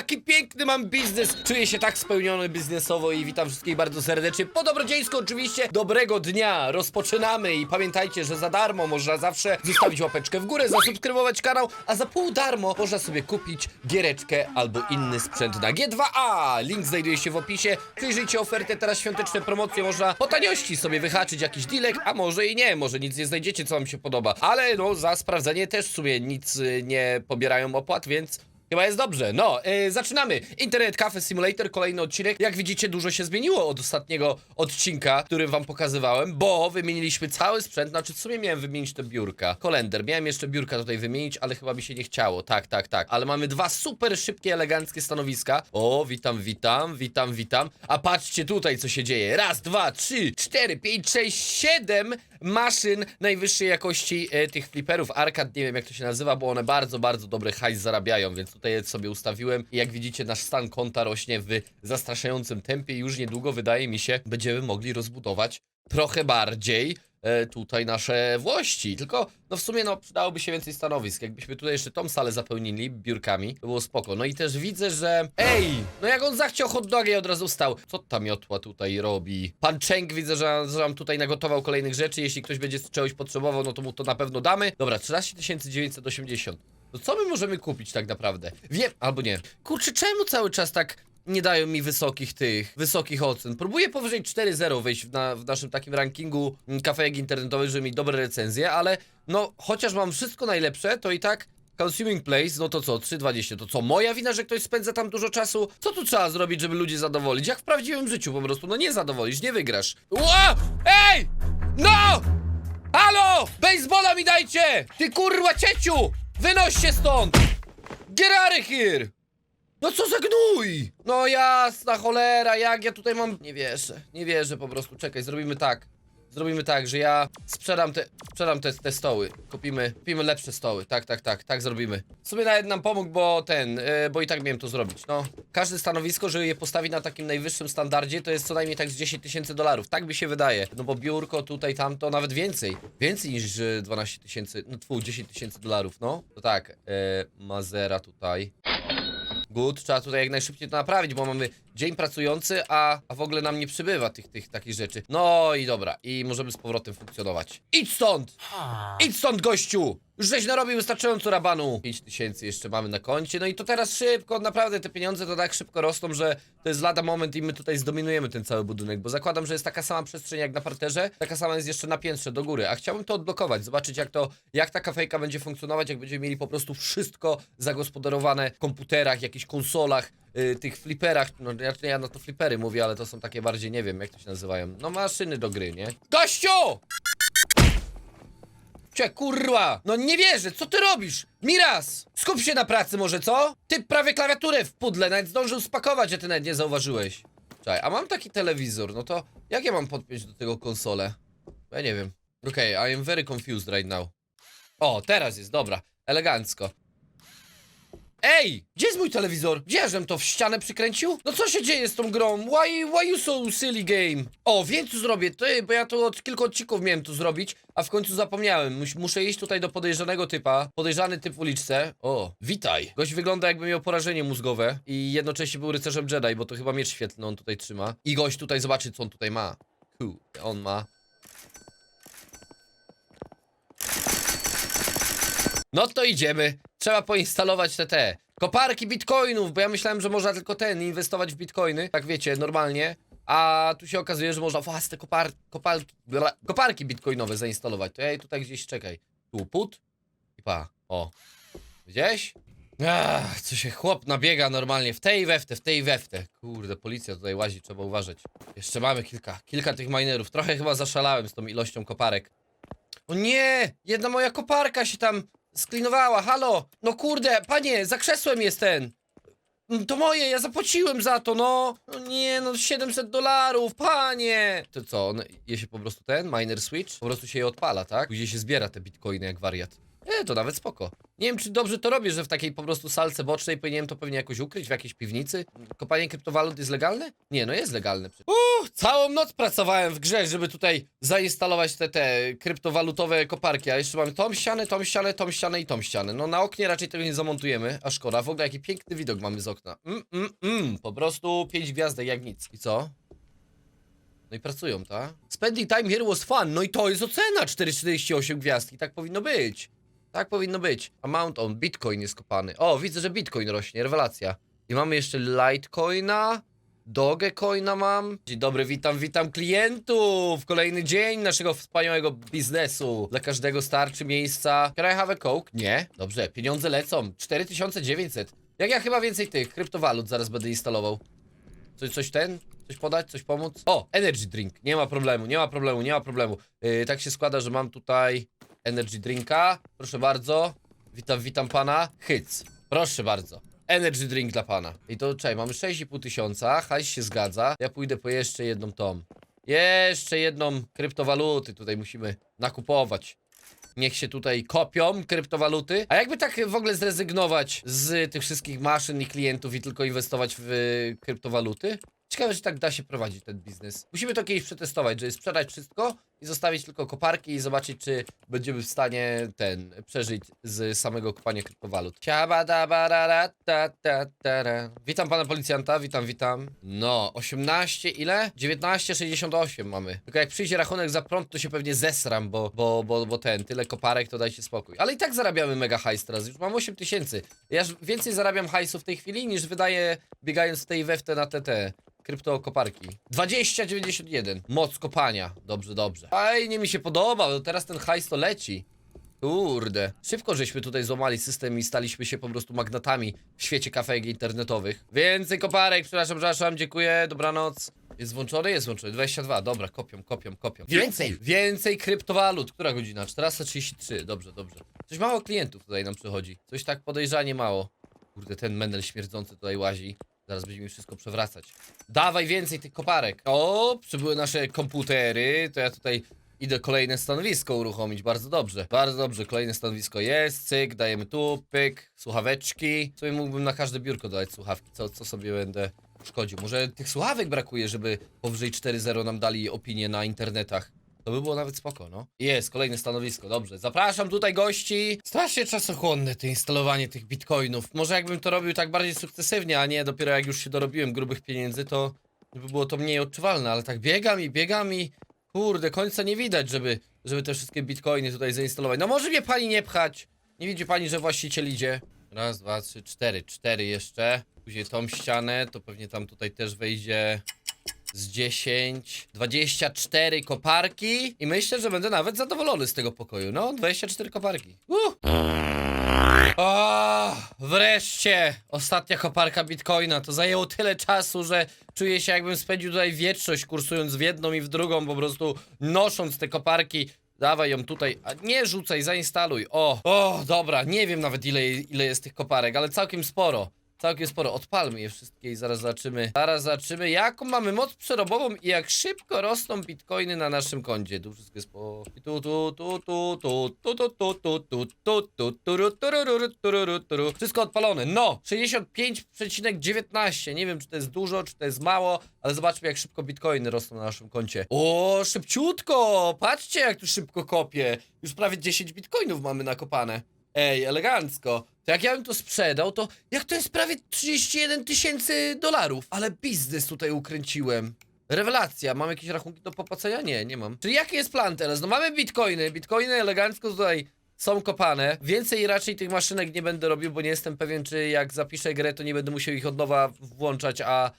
Jaki piękny mam biznes! Czuję się tak spełniony biznesowo i witam wszystkich bardzo serdecznie. Po dobrodziejsku oczywiście. Dobrego dnia. Rozpoczynamy i pamiętajcie, że za darmo można zawsze zostawić łapeczkę w górę, zasubskrybować kanał, a za pół darmo można sobie kupić giereczkę albo inny sprzęt na G2A. Link znajduje się w opisie. Przyjrzyjcie ofertę, teraz świąteczne promocje. Można po taniości sobie wyhaczyć jakiś dealek, a może i nie. Może nic nie znajdziecie, co wam się podoba. Ale no, za sprawdzenie też w sumie nic y, nie pobierają opłat, więc Chyba jest dobrze. No, yy, zaczynamy. Internet Cafe Simulator, kolejny odcinek. Jak widzicie, dużo się zmieniło od ostatniego odcinka, który wam pokazywałem, bo wymieniliśmy cały sprzęt. Znaczy, w sumie miałem wymienić te biurka. Kolender. Miałem jeszcze biurka tutaj wymienić, ale chyba mi się nie chciało. Tak, tak, tak. Ale mamy dwa super szybkie, eleganckie stanowiska. O, witam, witam, witam, witam. A patrzcie tutaj, co się dzieje. Raz, dwa, trzy, cztery, pięć, sześć, siedem maszyn najwyższej jakości e, tych fliperów. Arcade, nie wiem jak to się nazywa, bo one bardzo, bardzo dobry hajs zarabiają, więc tutaj sobie ustawiłem. I jak widzicie, nasz stan konta rośnie w zastraszającym tempie. Już niedługo, wydaje mi się, będziemy mogli rozbudować trochę bardziej e, tutaj nasze włości. Tylko, no w sumie, no przydałoby się więcej stanowisk. Jakbyśmy tutaj jeszcze tą salę zapełnili biurkami, to było spoko. No i też widzę, że... Ej! No jak on zachciał hot doga i od razu stał. Co ta miotła tutaj robi? Pan Cheng widzę, że, że nam tutaj nagotował kolejnych rzeczy. Jeśli ktoś będzie czegoś potrzebował, no to mu to na pewno damy. Dobra, 13 980. No co my możemy kupić tak naprawdę? Wiem, albo nie. Kurczę, czemu cały czas tak nie dają mi wysokich tych, wysokich ocen? Próbuję powyżej 4.0 wejść w, na, w naszym takim rankingu kafejek internetowych, żeby mieć dobre recenzje, ale no, chociaż mam wszystko najlepsze, to i tak Consuming Place, no to co, 3,20, to co, moja wina, że ktoś spędza tam dużo czasu? Co tu trzeba zrobić, żeby ludzi zadowolić? Jak w prawdziwym życiu po prostu, no nie zadowolisz, nie wygrasz. Ła! Ej! No! Halo! Baseballa mi dajcie! Ty kurwa cieciu! Wynoś się stąd! Get out of here! No co za gnój! No jasna cholera, jak ja tutaj mam... Nie wierzę, nie wierzę po prostu. Czekaj, zrobimy tak. Zrobimy tak, że ja sprzedam te, sprzedam te, te stoły. Kupimy, kupimy lepsze stoły. Tak, tak, tak, tak zrobimy. W sumie nawet nam pomógł, bo ten, yy, bo i tak miałem to zrobić. No, każde stanowisko, żeby je postawić na takim najwyższym standardzie, to jest co najmniej tak z 10 tysięcy dolarów. Tak mi się wydaje. No bo biurko tutaj, tamto, nawet więcej. Więcej niż y, 12 tysięcy, no twój 10 tysięcy dolarów, no. To tak, yy, Mazera tutaj. Good, trzeba tutaj jak najszybciej to naprawić, bo mamy dzień pracujący, a, a w ogóle nam nie przybywa tych, tych takich rzeczy. No i dobra, i możemy z powrotem funkcjonować. Idź stąd! Idź stąd, gościu! Już żeś narobił wystarczająco rabanu. 5 tysięcy jeszcze mamy na koncie, no i to teraz szybko, naprawdę te pieniądze to tak szybko rosną, że to jest lada moment i my tutaj zdominujemy ten cały budynek, bo zakładam, że jest taka sama przestrzeń jak na parterze, taka sama jest jeszcze na piętrze do góry, a chciałbym to odblokować, zobaczyć jak to, jak ta kafejka będzie funkcjonować, jak będziemy mieli po prostu wszystko zagospodarowane w komputerach, jakichś konsolach, yy, tych fliperach, no ja, ja to flipery mówię, ale to są takie bardziej, nie wiem jak to się nazywają, no maszyny do gry, nie? Gościu! Cze, kurwa! No nie wierzę, co ty robisz? Miras! Skup się na pracy może, co? Ty prawie klawiaturę w pudle, nawet zdążył spakować, a ty nawet nie zauważyłeś. Czekaj, a mam taki telewizor, no to jak ja mam podpiąć do tego konsolę? Ja nie wiem. Okej, okay, I am very confused right now. O, teraz jest, dobra. Elegancko. Ej! Gdzie jest mój telewizor? Gdzie żem to w ścianę przykręcił? No co się dzieje z tą grą? Why, why you so silly game? O, wiem co zrobię, ty, bo ja to od kilku odcinków miałem tu zrobić, a w końcu zapomniałem. Mus muszę iść tutaj do podejrzanego typa. Podejrzany typ w uliczce. O, witaj. Gość wygląda jakby miał porażenie mózgowe i jednocześnie był rycerzem Jedi, bo to chyba miecz świetlny on tutaj trzyma. I gość tutaj zobaczy, co on tutaj ma. Cool. On ma No to idziemy. Trzeba poinstalować te te koparki bitcoinów, bo ja myślałem, że można tylko ten inwestować w bitcoiny, tak wiecie, normalnie. A tu się okazuje, że można własne kopar koparki bitcoinowe zainstalować. To ja jej tutaj gdzieś czekaj. Tu put i pa. O. Widziałeś? Ach, co się chłop nabiega normalnie w tej i we w te, w tej i we w te. Kurde, policja tutaj łazi, trzeba uważać. Jeszcze mamy kilka, kilka tych minerów. Trochę chyba zaszalałem z tą ilością koparek. O nie! Jedna moja koparka się tam sklinowała, halo! No kurde, panie, za krzesłem jest ten! Mm, To moje, ja zapłaciłem za to, no! No nie, no 700 dolarów, panie! To co, on je się po prostu ten, miner switch? Po prostu się je odpala, tak? Później się zbiera te bitcoiny jak wariat. Nie, to nawet spoko. Nie wiem, czy dobrze to robię, że w takiej po prostu salce bocznej powinienem to pewnie jakoś ukryć w jakiejś piwnicy. Kopanie kryptowalut jest legalne? Nie, no jest legalne. Uff, całą noc pracowałem w grze, żeby tutaj zainstalować te, te kryptowalutowe koparki, a jeszcze mamy tą ścianę, tą ścianę, tą ścianę i tą ścianę. No na oknie raczej tego nie zamontujemy, a szkoda. W ogóle jaki piękny widok mamy z okna. Mm, mm, mm. Po prostu pięć gwiazdek jak nic. I co? No i pracują, tak? Spending time here was fun. No i to jest ocena 4,48 gwiazdki. Tak powinno być. Tak powinno być. Amount on. Bitcoin jest kopany. O, widzę, że Bitcoin rośnie. Rewelacja. I mamy jeszcze Litecoina. Dogecoina mam. Dzień dobry, witam, witam klientów. Kolejny dzień naszego wspaniałego biznesu. Dla każdego starczy miejsca. Can I have a coke? Nie. Dobrze, pieniądze lecą. 4900. Jak ja chyba więcej tych kryptowalut zaraz będę instalował. Coś, coś ten? Coś podać? Coś pomóc? O, energy drink. Nie ma problemu, nie ma problemu, nie ma problemu. Yy, tak się składa, że mam tutaj energy drinka. Proszę bardzo. Witam, witam pana. Hyc. Proszę bardzo. Energy drink dla pana. I to czekaj, mamy 6,5 tysiąca. Hajs się zgadza. Ja pójdę po jeszcze jedną tom. Jeszcze jedną kryptowaluty tutaj musimy nakupować. Niech się tutaj kopią kryptowaluty. A jakby tak w ogóle zrezygnować z tych wszystkich maszyn i klientów i tylko inwestować w y, kryptowaluty? Ciekawe, że tak da się prowadzić ten biznes. Musimy to kiedyś przetestować, żeby sprzedać wszystko i zostawić tylko koparki i zobaczyć, czy będziemy w stanie ten przeżyć z samego kopania kryptowalut. Witam pana policjanta, witam, witam. No, 18 ile? 19,68 mamy. Tylko jak przyjdzie rachunek za prąd, to się pewnie zesram, bo, bo, bo, bo ten, tyle koparek, to dajcie spokój. Ale i tak zarabiamy mega hajs teraz, już mam 8 tysięcy. Ja więcej zarabiam hajsu w tej chwili, niż wydaję biegając w tej weftę na TT. Kryptokoparki. 2091. Moc kopania. Dobrze, dobrze. Fajnie mi się podoba, bo teraz ten hajs to leci. Kurde. Szybko żeśmy tutaj złamali system i staliśmy się po prostu magnatami w świecie kafejek internetowych. Więcej koparek, przepraszam, przepraszam, dziękuję, dobranoc. Jest włączony? Jest włączony. 22, dobra, kopią, kopią, kopią. Więcej! Więcej kryptowalut. Która godzina? 14.33, dobrze, dobrze. Coś mało klientów tutaj nam przychodzi. Coś tak podejrzanie mało. Kurde, ten menel śmierdzący tutaj łazi. Zaraz będziemy wszystko przewracać. Dawaj więcej tych koparek. O, przybyły nasze komputery. To ja tutaj idę kolejne stanowisko uruchomić. Bardzo dobrze. Bardzo dobrze. Kolejne stanowisko jest. Cyk, dajemy tu, pyk, słuchaweczki. Sobie mógłbym na każde biurko dodać słuchawki. Co, co sobie będę szkodził? Może tych słuchawek brakuje, żeby powyżej 4.0 nam dali opinię na internetach. To by było nawet spoko, no. Jest, kolejne stanowisko, dobrze. Zapraszam tutaj gości. Strasznie czasochłonne to instalowanie tych bitcoinów. Może jakbym to robił tak bardziej sukcesywnie, a nie dopiero jak już się dorobiłem grubych pieniędzy, to by było to mniej odczuwalne, ale tak biegam i biegam i kurde, końca nie widać, żeby, żeby te wszystkie bitcoiny tutaj zainstalować. No może mnie pani nie pchać. Nie widzi pani, że właściciel idzie. Raz, dwa, trzy, cztery. Cztery jeszcze. Później tą ścianę, to pewnie tam tutaj też wejdzie z 10, 24 koparki i myślę, że będę nawet zadowolony z tego pokoju. No, 24 koparki. Uh. O, wreszcie! Ostatnia koparka bitcoina. To zajęło tyle czasu, że czuję się jakbym spędził tutaj wieczność kursując w jedną i w drugą, po prostu nosząc te koparki. Dawaj ją tutaj, a nie rzucaj, zainstaluj. O, o, dobra, nie wiem nawet ile, ile jest tych koparek, ale całkiem sporo. Całkiem sporo. Odpalmy je wszystkie i zaraz zobaczymy. Zaraz zobaczymy, jaką mamy moc przerobową i jak szybko rosną bitcoiny na naszym koncie. Tu wszystko jest po... Tu, tu, tu, tu, tu, tu, tu, tu, tu, tu, tu, tu, turu, tururu, tururu, turu. Wszystko odpalone. No! 65,19. Nie wiem, czy to jest dużo, czy to jest mało, ale zobaczmy, jak szybko bitcoiny rosną na naszym koncie. O, szybciutko! Patrzcie, jak tu szybko kopie. Już prawie 10 bitcoinów mamy nakopane. Ej, elegancko. To jak ja bym to sprzedał, to jak to jest prawie 31 tysięcy dolarów. Ale biznes tutaj ukręciłem. Rewelacja, mam jakieś rachunki do popłacenia? Nie, nie mam. Czyli jaki jest plan teraz? No mamy bitcoiny, bitcoiny elegancko tutaj są kopane. Więcej raczej tych maszynek nie będę robił, bo nie jestem pewien, czy jak zapiszę grę, to nie będę musiał ich od nowa włączać, a...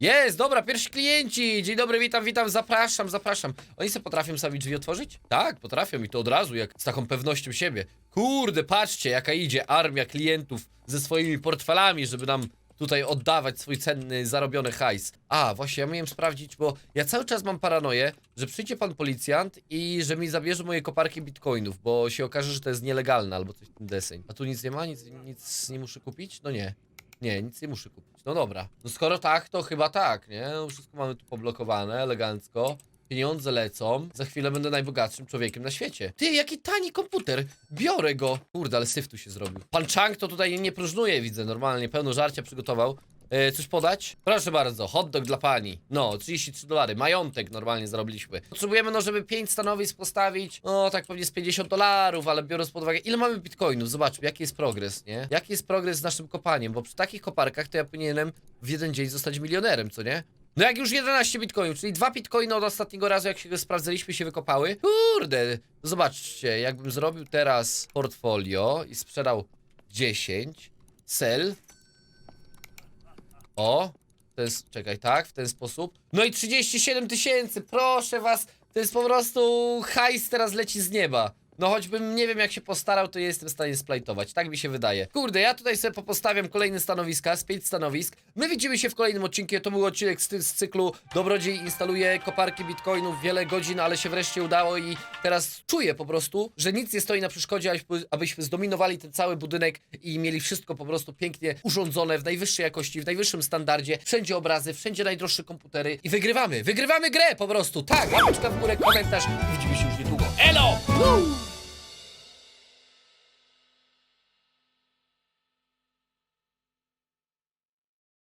Jest, dobra, pierwsi klienci! Dzień dobry, witam, witam, zapraszam, zapraszam. Oni sobie potrafią sami drzwi otworzyć? Tak, potrafią i to od razu, jak z taką pewnością siebie. Kurde, patrzcie, jaka idzie armia klientów ze swoimi portfelami, żeby nam tutaj oddawać swój cenny, zarobiony hajs. A, właśnie, ja miałem sprawdzić, bo ja cały czas mam paranoję, że przyjdzie pan policjant i że mi zabierze moje koparki bitcoinów, bo się okaże, że to jest nielegalne albo coś w tym deseń. A tu nic nie ma? Nic, nic nie muszę kupić? No nie. Nie, nic nie muszę kupić. No dobra. No skoro tak, to chyba tak, nie? No wszystko mamy tu poblokowane, elegancko. Pieniądze lecą. Za chwilę będę najbogatszym człowiekiem na świecie. Ty, jaki tani komputer. Biorę go. Kurde, ale syf tu się zrobił. Pan Chang to tutaj nie próżnuje, widzę, normalnie. Pełno żarcia przygotował. E, coś podać? Proszę bardzo, hot dog dla pani. No, 33 dolary. Majątek normalnie zarobiliśmy. Potrzebujemy, no, żeby 5 stanowisk postawić. No, tak pewnie z 50 dolarów, ale biorąc pod uwagę, ile mamy bitcoinów? Zobaczmy, jaki jest progres, nie? Jaki jest progres z naszym kopaniem? Bo przy takich koparkach to ja powinienem w jeden dzień zostać milionerem, co nie? No jak już 11 bitcoinów, czyli dwa bitcoiny od ostatniego razu, jak się sprawdzaliśmy, się wykopały. Kurde, zobaczcie, jakbym zrobił teraz portfolio i sprzedał 10, sell. O, to jest, czekaj, tak, w ten sposób. No i 37 tysięcy, proszę was, to jest po prostu hajs teraz leci z nieba. No choćbym nie wiem jak się postarał, to jestem w stanie splajtować, tak mi się wydaje. Kurde, ja tutaj sobie popostawiam kolejne stanowiska, z pięć stanowisk. My widzimy się w kolejnym odcinku, to był odcinek z, z cyklu Dobrodziej instaluje koparki bitcoinów, wiele godzin, ale się wreszcie udało i teraz czuję po prostu, że nic nie stoi na przeszkodzie, abyśmy, abyśmy zdominowali ten cały budynek i mieli wszystko po prostu pięknie urządzone w najwyższej jakości, w najwyższym standardzie. Wszędzie obrazy, wszędzie najdroższe komputery i wygrywamy, wygrywamy grę po prostu, tak, łapeczka w górę, komentarz i widzimy się już niedługo. Elo! Woo!